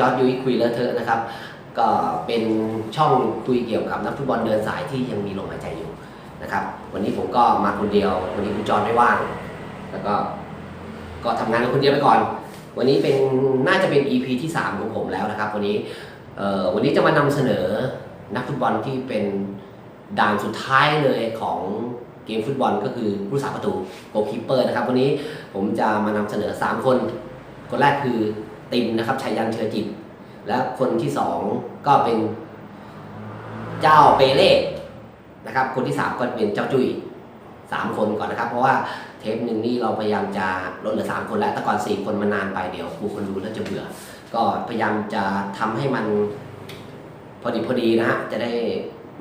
จอร์ดยุ้ยคุยเลอะเทอะนะครับ ก็เป็นช่องคุยเกี่ยวกับนักฟุตบอลเดินสายที่ยังมีลมหายใจอยู่นะครับ วันนี้ผมก็มาคนเดียว วันนี้คุณจอร์ดไม่ว่าง แล้วก็ก็ทำงานคนเดียวไปก่อน วันนี้เป็นน่าจะเป็น EP ที่ 3 ของผมแล้วนะครับ วันนี้วันนี้จะมานำเสนอนักฟุตบอลที่เป็นด่านสุดท้ายเลยของเกมฟุตบอลก็คือผู้รักษาประตูโกลคีเปอร์นะครับ วันนี้ผมจะมานำเสนอ 3 คน คนแรกคือ ติมนะครับชัยยันเชื้อจิต และคนที่สองก็เป็นเจ้าเปเล่นะครับ คนที่สามก็เป็นเจ้าจุ้ยสามคนก่อนนะครับ เพราะว่าเทปหนึ่งนี่เราพยายามจะลดเหลือสามคนแล้วแต่ก่อนสี่คนมันนานไปเดี๋ยวครูคนดูแล้วจะเบื่อ ก็พยายามจะทำให้มันพอดีพอดีนะฮะจะได้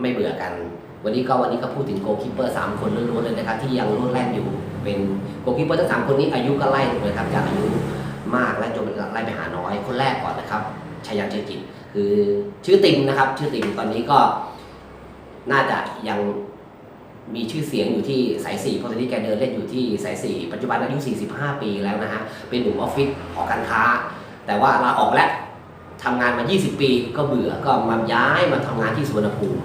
ไม่เบื่อกัน วันนี้ก็วันนี้ก็พูดถึงโกลคีเปอร์สามคนล้วนๆเลยนะครับที่ยังรุ่นแรกอยู่ เป็นโกลคีเปอร์ทั้งสามคนนี้อายุก็ไล่เลยครับจากอายุ ชยยันเจอจิตคือชื่อติมนะครับ ชื่อติมตอนนี้ก็น่าจะยังมีชื่อเสียงอยู่ที่สายสี่เพราะตอนนี้แกเดินเล่นอยู่ที่สายสี่ปัจจุบันอายุ 45 ปีแล้วนะฮะ เป็นหนุ่มออฟฟิศหอการค้า แต่ว่าลาออกแล้วทำงานมา 20 ปีก็เบื่อก็มาย้ายมาทำงานที่สุวรรณภูมิ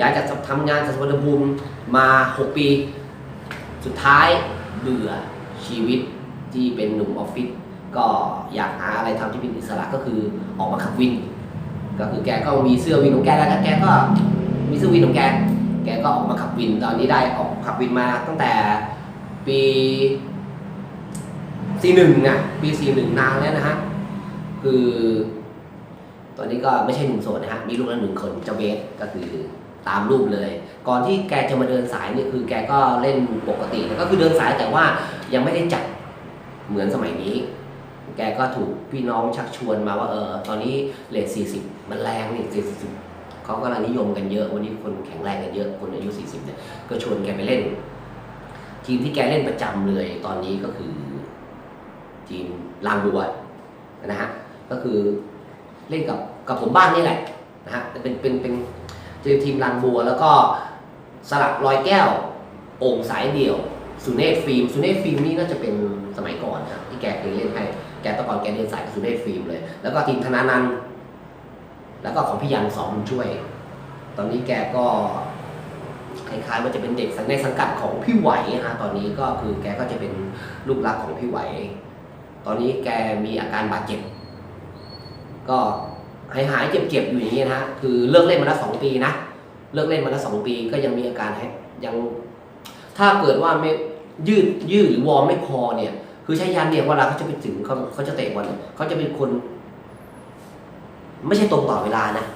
ย้ายจากทำงานจากสุวรรณภูมิมา 6 ปี สุดท้ายเบื่อชีวิตที่เป็นหนุ่มออฟฟิศ ก็อยากหาอะไรทำที่เป็นอิสระก็คือออกมาขับวิน ก็คือแกก็มีเสื้อวินของแกแล้วก็แกก็มีเสื้อวินของแก แกก็ออกมาขับวินตอนนี้ได้ออกขับวินมาตั้งแต่ปีสี่หนึ่งอะปีสี่หนึ่งนานแล้วนะฮะคือ ตอนนี้ก็ไม่ใช่หนุ่มโสดนะฮะมีลูกแล้วหนึ่งคนเจ้าเบสก็คือตามรูปเลย ก่อนที่แกจะมาเดินสายนี่คือแกก็เล่นปกติก็คือเดินสายแต่ว่ายังไม่ได้จัดเหมือนสมัยนี้ แกก็ถูกพี่น้องชักชวนมาว่าเออตอนนี้เลท40มันแรงนี่40เขากำลังนิยมกันเยอะวันนี้คนแข็งแรงกันเยอะคนอายุ 40เนี่ยก็ชวนแกไปเล่น ทีมที่แกเล่นประจำเลยตอนนี้ก็คือ ทีมลางบัวนะฮะก็คือเล่นกับกับผมบ้านนี่แหละนะฮะเป็นเป็นเป็นทีมลางบัว แล้วก็สลักรอยแก้วโอ่งสายเดี่ยวสุเนศฟิล์มสุเนศฟิล์มนี่น่าจะเป็นสมัยก่อนครับที่แกเคยเล่นให้ แกแตะก่อนแกเดินสายกับสุเนศฟิล์มเลย แล้วก็ทีมธนานันแล้วก็ของพี่ยันสองบุญช่วย ตอนนี้แกก็คล้ายๆว่าจะเป็นเด็กในสังกัดของพี่ไหวนะฮะตอนนี้ก็คือแกก็จะเป็นลูกรักของพี่ไหว ตอนนี้แกมีอาการบาดเจ็บ ก็หายหายๆเจ็บๆอยู่อย่างนี้นะฮะคือเลิกเล่นมาแล้วสองปีนะเลิกเล่นมาแล้วสองปีก็ยังมีอาการยังถ้าเกิดว่าไม่ยืดยืดหรือวอร์มไม่พอเนี่ย คือใช้ยันเนี่ยเวลาเขาจะไปถึงเขาเขาจะเตะบอลเขาจะเป็นคน ไม่ใช่ตรงต่อเวลานะ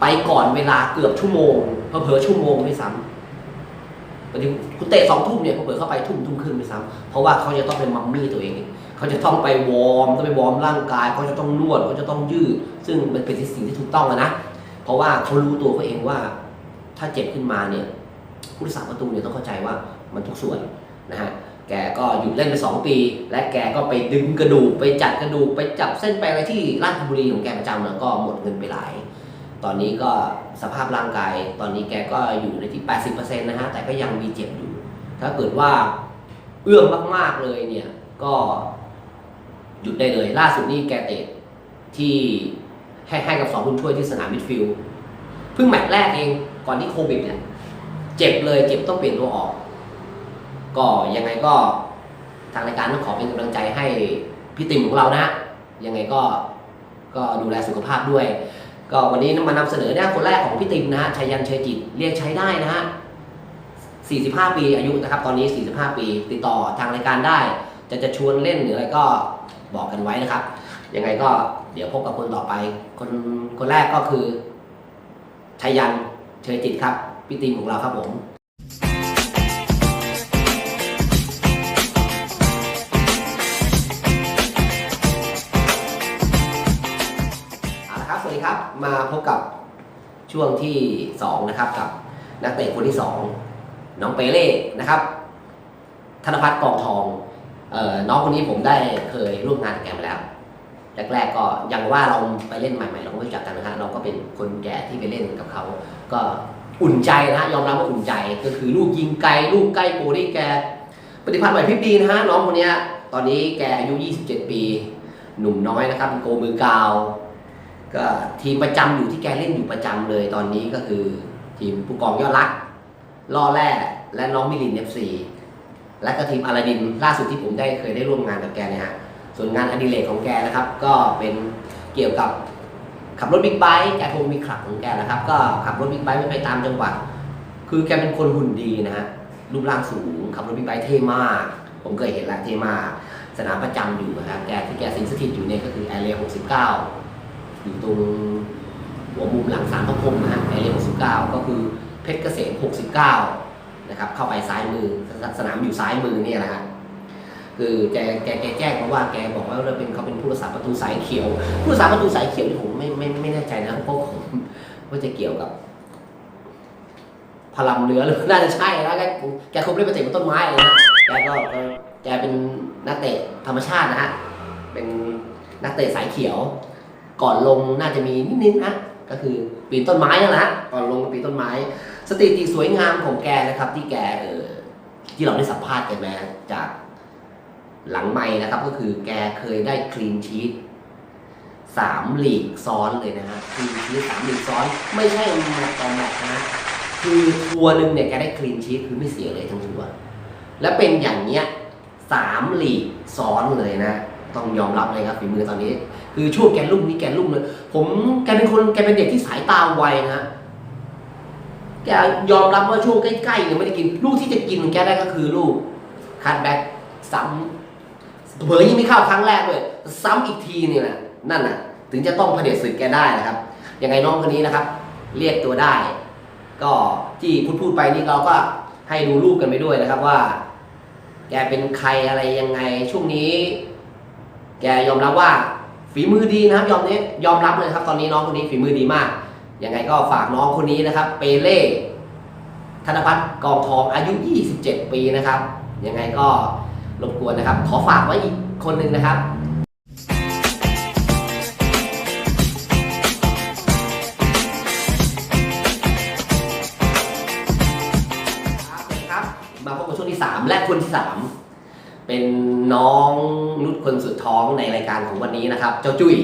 ไปก่อนเวลาเกือบชั่วโมงเผลอชั่วโมงด้วยซ้ำบางทีคุณเตะสองทุ่มเนี่ยเผลอเข้าไปทุ่มทุ่มครึ่งด้วยซ้ำเพราะว่าเขาจะต้องเป็นมัมมี่ตัวเองเขาจะต้องไปวอร์มต้องไปวอร์มร่างกายเขาจะต้องนวดเขาจะต้องยืด ซึ่งมันเป็นสิ่งที่ถูกต้องอะนะเพราะว่าเขารู้ตัวเขาเองว่า ถ้าเจ็บขึ้นมาเนี่ยผู้รักษาประตูเนี่ยต้องเข้าใจว่ามันทุกส่วนนะฮะ แกก็หยุดเล่นไปสองปี และแกก็ไปดึงกระดูกไปจัดกระดูกไปจับเส้นไปอะไรที่ราชบุรีของแกประจำแล้วก็หมดเงินไปหลาย ตอนนี้ก็สภาพร่างกาย ตอนนี้แกก็อยู่ในที่ 80%นะฮะแต่ก็ยังมีเจ็บอยู่ ถ้าเกิดว่าเอื้อมมากๆเลยเนี่ยก็หยุดได้เลยล่าสุดนี่แกเตะที่ให้ให้กับสองคุณช่วยที่สนามมิดฟิลด์เพิ่งแมตช์แรกเองก่อนที่โควิดเนี่ยเจ็บเลยเจ็บต้องเปลี่ยนตัวออก ก็ยังไงก็ทางรายการต้องขอเป็นกำลังใจให้พี่ติ่มของเรานะ ยังไงก็ก็ดูแลสุขภาพด้วย ก็วันนี้มานำเสนอเนี่ยคนแรกของพี่ติมนะฮะชัยยันเชยจิตเรียกใช้ได้นะฮะ 45 ปีอายุนะครับ ตอนนี้ 45 ปี ติดต่อทางรายการได้ จะจะชวนเล่นหรืออะไรก็บอกกันไว้นะครับ ยังไงก็เดี๋ยวพบกับคนต่อไป คนคนแรกก็คือชัยยันเชยจิตครับ พี่ติมของเราครับผม มาพบกับช่วงที่ 2 นะครับกับนักเตะคนที่ 2 น้องเปเล่นะครับ ธนพัฒน์กองทองเอ่อน้องคนนี้ผมได้เคยร่วมงานกับแกมาแล้วแรกๆก็ยังว่าเราไปเล่นใหม่ๆ เราก็ไม่รู้จักกันนะฮะเราก็เป็นคนแก่ที่ไปเล่นกับเขา ก็อุ่นใจนะฮะยอมรับว่าอุ่นใจก็คือลูกยิงไกลลูกใกล้โกนี่แก ปฏิพันธ์ไหวพริบดีนะฮะน้องคนเนี้ยตอนนี้แกอายุ 27 ปี หนุ่มน้อยนะครับโกมือกาว ก็ทีมประจำอยู่ที่แกเล่นอยู่ประจำเลยตอนนี้ก็คือ ทีมผู้กองยอดรักล่อแร่และน้องมิลินเอฟซีและก็ทีมอาราดินล่าสุดที่ผมได้เคยได้ร่วมงานกับแกเนี่ยฮะส่วนงานอดิเรกของแกนะครับ ก็เป็นเกี่ยวกับขับรถบิ๊กไบค์แกคงมีคลับของแกนะครับ ก็ขับรถบิ๊กไบค์ไปตามจังหวัดคือแกเป็นคนหุ่นดีนะฮะรูปร่างสูงขับรถบิ๊กไบค์เท่มาก ผมเคยเห็นแล้วเท่มากสนามประจำอยู่นะครับแกที่แกสิงสถิตอยู่เนี่ยก็คือแอเรีย69 อยู่ตรงหัวมุมหลังสารพระพรมนะฮะแอร์เรีย69 ก็คือเพชรเกษม 69 นะครับ เข้าไปซ้ายมือสสนามอยู่ซ้ายมือเนี่ยนะฮะคือแกแกแกแจ้งมาว่าแกบอกว่าเราเป็นเขาเป็นผู้รักษาประตูสายเขียว ผู้รักษาประตูสายเขียวที่ผมไม่ไม่ไม่แน่ใจนะเพราะผมว่าจะเกี่ยวกับ พลังเรือหรือน่าจะใช่นะแกแกคงไม่ได้ไปเตะบนต้นไม้เลยนะแกก็แกเป็นนักเตะธรรมชาตินะฮะเป็นนักเตะสายเขียว ก่อนลงน่าจะมีนิดนึงนะก็คือปีนต้นไม้นั่นแหละก่อนลงปีนต้นไม้ สถิติสวยงามของแกนะครับ ที่แกเออที่เราได้สัมภาษณ์กันมาจากหลังไม้นะครับ ก็คือแกเคยได้คลีนชีตสามหลีกซ้อนเลยนะฮะคลีนชีตสามหลีกซ้อน ไม่ใช่แมตช์ต่อแมตช์นะคือทัวร์หนึ่งเนี่ยแกได้คลีนชีตคือไม่เสียเลยทั้งทัวร์และเป็นอย่างเนี้ยสามหลีกซ้อนเลยนะ ต้องยอมรับเลยครับฝีมือตอนนี้ คือช่วงแกลุ่มนี้แกลุ่มเลย ผมแกเป็นคนแกเป็นเด็กที่สายตาไวนะแกยอมรับว่าช่วงใกล้ๆเนี่ยไม่ได้กิน ลูกที่จะกินแกได้ก็คือลูกคัดแบ็กซ้ำเผยยิ่งไม่เข้าครั้งแรกเลยซ้ำอีกทีนี่ยนะนั่นน่ะ ถึงจะต้องเผด็จศึกแกได้นะครับยังไงน้องคนนี้นะครับ เรียกตัวได้ ก็ที่พูดพูดไปนี่เราก็ให้ดูรูปกันไปด้วยนะครับว่า แกเป็นใครอะไรยังไงช่วงนี้ แกยอมรับว่า ฝีมือดีนะครับยอมนี้ยอมรับเลยครับ ตอนนี้น้องคนนี้ฝีมือดีมากยังไงก็ฝากน้องคนนี้นะครับ เปเล่ธนพัฒน์กองทองอายุ 27 ปีนะครับยังไงก็รบกวนนะครับ ขอฝากไว้อีกคนหนึ่งนะครับครับสวัสดีครับมาพบกับช่วงที่ 3 และคนที่ 3 เป็นน้องนุชคนสุดท้องในรายการของวันนี้นะครับ เจ้าจุ้ย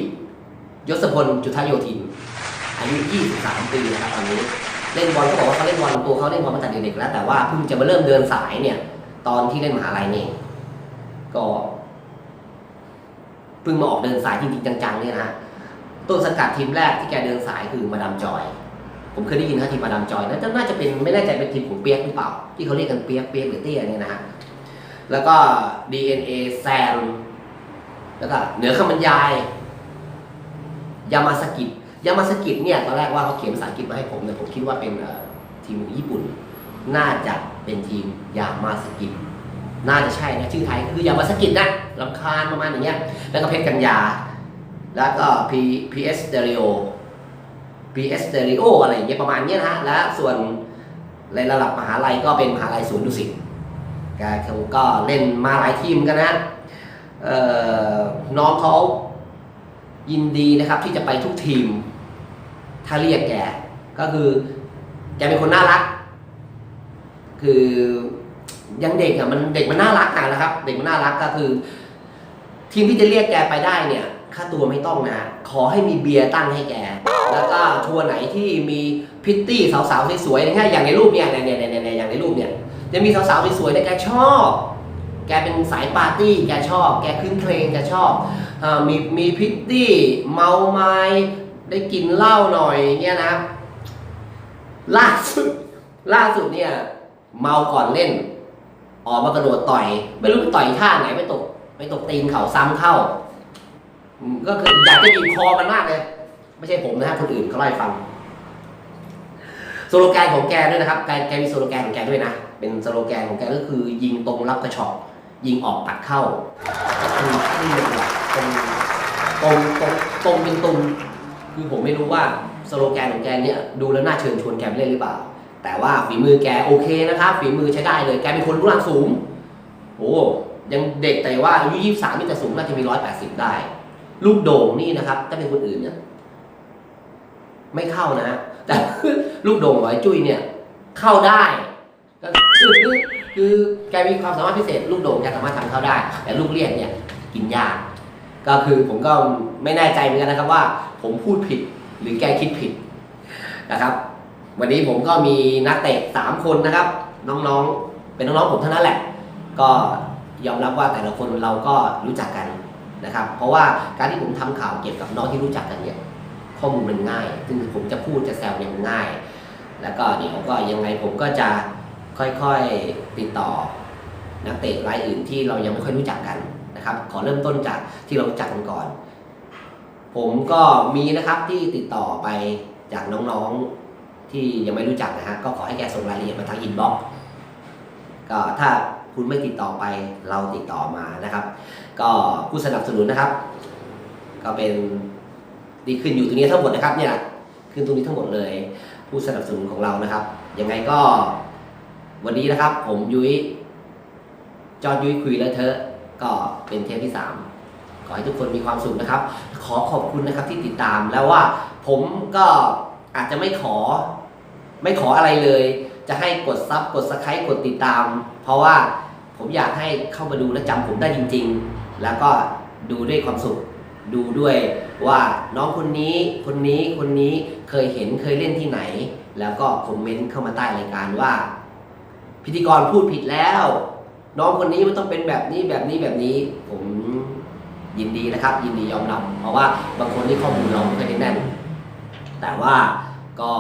ยศพลจุทโยธิน อายุ 23 ปีนะครับตอนนี้เล่นบอลเขาบอกว่าเขาเล่นบอลตัวเขาเล่นบอลมาตั้งแต่เด็กๆแล้ว แต่ว่าเพิ่งจะมาเริ่มเดินสายเนี่ย ตอนที่เล่นมหาลัยนี่ก็เพิ่งมาออกเดินสายจริงๆจังๆเนี่ยนะฮะต้นสกัดทีมแรกที่แกเดินสายคือมาดามจอย ผมเคยได้ยินเขาทีมมาดามจอยน่าจะน่าจะเป็นไม่แน่ใจเป็นทีมของเปียกหรือเปล่า ที่เขาเรียกกันเปียกเปียกหรือเตี้ยเนี่ยนะฮะ แล้วก็ DNA แซมแล้วก็เหนือคำบรรยาย ยามาสกิยามาสกิเนี่ยตอนแรกว่าเขาเขียนภาษาอังกฤษมาให้ผมแต่ผมคิดว่าเป็นทีมของญี่ปุ่น น่าจะเป็นทีมยามาสกิน่าจะใช่นะชื่อไทยคือยามาสกินะลำคาญประมาณอย่างเงี้ย แล้วก็เพชรกัญญา แล้วก็ P PS Stereo PS Stereo อะไรอย่างเงี้ยประมาณเนี้ยนะฮะ และส่วนในระดับมหาลัยก็เป็นมหาลัยสวนย์ดุสิต แกเขาก็เล่นมาหลายทีมกันนะน้องเขายินดีนะครับที่จะไปทุกทีม ถ้าเรียกแก ก็คือแกเป็นคนน่ารัก คือยังเด็กอะมันเด็กมันน่ารักอะนะครับ เด็กมันน่ารักก็คือ ทีมที่จะเรียกแกไปได้เนี่ยค่าตัวไม่ต้องนะขอให้มีเบียร์ตั้งให้แก แล้วก็ทัวร์ไหนที่มีพิตตี้สาวๆสวยๆนะอย่างในรูปเนี่ยเนี่ยเนี่ยเนี่ย จะมีสาวๆสวยๆเนี่แกชอบ แกเป็นสายปาร์ตี้แกชอบ แกขึ้นเพลงแกชอบอมีมีพิตตี้เมาไม้ได้กินเหล้าหน่อยเงี้ยนะ ล่าสุดล่าสุดเนี่ย เมาก่อนเล่น ออกมากระโดดต่อย ไม่รู้ไปต่อยท่าไหนไปตกไปตกตีนเข่าซ้ำเข้า ก็คืออยากจะบีบคอมันมากเลย ไม่ใช่ผมนะฮะคนอื่นเขาเล่ฟัง สโลแกนของแกด้วยนะครับแกแกมีสโลแกนของแกด้วยนะ เป็นสโลแกนของแกก็คือ ยิงตรงรับกระชอกยิงออกปัดเข้าคือที่เป็นตรงตรงตรงตรงเป็นตรงคือผมไม่รู้ว่าสโลแกนของแกเนี่ยดูแล้วน่าเชิญชวนแกไปเล่นหรือเปล่า แต่ว่าฝีมือแกโอเคนะครับฝีมือใช้ได้เลย แกเป็นคนรูปร่างสูง โอ้ยังเด็กแต่ว่าอายุยี่สามนี่แต่สูงน่าจะมีร้อยแปดสิบได้ ลูกโด่งนี่นะครับ ถ้าเป็นคนอื่นเนี่ยไม่เข้านะ แต่ลูกโด่งของไอ้จุ้ยเนี่ยเข้าได้ก็คือคือแกมีความสามารถพิเศษ ลูกโด่งแกสามารถทำเข้าได้ แต่ลูกเรียกเนี่ยกินยากก็คือผมก็ไม่แน่ใจเหมือนกันนะครับว่า ผมพูดผิดหรือแกคิดผิดนะครับ วันนี้ผมก็มีนักเตะสามคนนะครับ น้องๆ เป็นน้องๆผมเท่านั้นแหละ ก็ยอมรับว่าแต่ละคนเราก็รู้จักกันนะครับ เพราะว่าการที่ผมทำข่าวเกี่ยวกับน้องที่รู้จักกันเนี่ย ข้อมูลมันง่าย ซึ่งผมจะพูดจะแซวเนี่ยมันง่าย แล้วก็เดี๋ยวก็ยังไงผมก็จะค่อยๆติดต่อนักเตะรายอื่นที่เรายังไม่ค่อยรู้จักกันนะครับ ขอเริ่มต้นจากที่เรารู้จักกันก่อน ผมก็มีนะครับที่ติดต่อไปจากน้องๆที่ยังไม่รู้จักนะฮะก็ขอให้แกส่งรายละเอียดมาทางอินบ็อกซ์ก็ถ้าคุณไม่ติดต่อไปเราติดต่อมานะครับ ก็ผู้สนับสนุนนะครับ ก็เป็น ดีขึ้นอยู่ตรงนี้ทั้งหมดนะครับเนี่ยขึ้นตรงนี้ทั้งหมดเลย ผู้สนับสนุนของเรานะครับยังไงก็วันนี้นะครับ ผมยุ้ยจอดยุ้ยคุยแล้วเธอก็เป็นเทปที่ 3 ขอให้ทุกคนมีความสุขนะครับ ขอขอบคุณนะครับที่ติดตามแล้วว่าผมก็อาจจะไม่ขอไม่ขออะไรเลย จะให้กดซับกดสไครต์กดติดตาม เพราะว่าผมอยากให้เข้ามาดูและจำผมได้จริง ๆ แล้วก็ดูด้วยความสุข ดูด้วยว่าน้องคนนี้คนนี้คนนี้เคยเห็นเคยเล่นที่ไหน แล้วก็คอมเมนต์เข้ามาใต้รายการว่า พิธีกรพูดผิดแล้ว น้องคนนี้มันต้องเป็นแบบนี้แบบนี้แบบนี้ ผมยินดีนะครับ ยินดียอมรับ เพราะว่าบางคนที่ข้อมูลเราไม่ค่อยได้แน่น แต่ว่าก็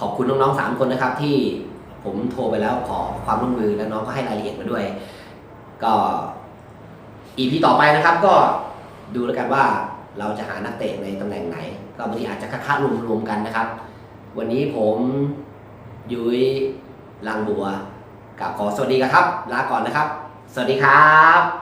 ขอบคุณน้องๆสามคนนะครับ ที่ผมโทรไปแล้วขอความร่วมมือแล้วน้องก็ให้รายละเอียดมาด้วย ก็อีพีต่อไปนะครับก็ ดูแล้วกันว่าเราจะหานักเตะในตำแหน่งไหน ก็บางทีอาจจะค้ารวมๆกันนะครับ วันนี้ผมยุ้ยลังบัวกับขอสวัสดีครับ ลาก่อนนะครับ สวัสดีครับ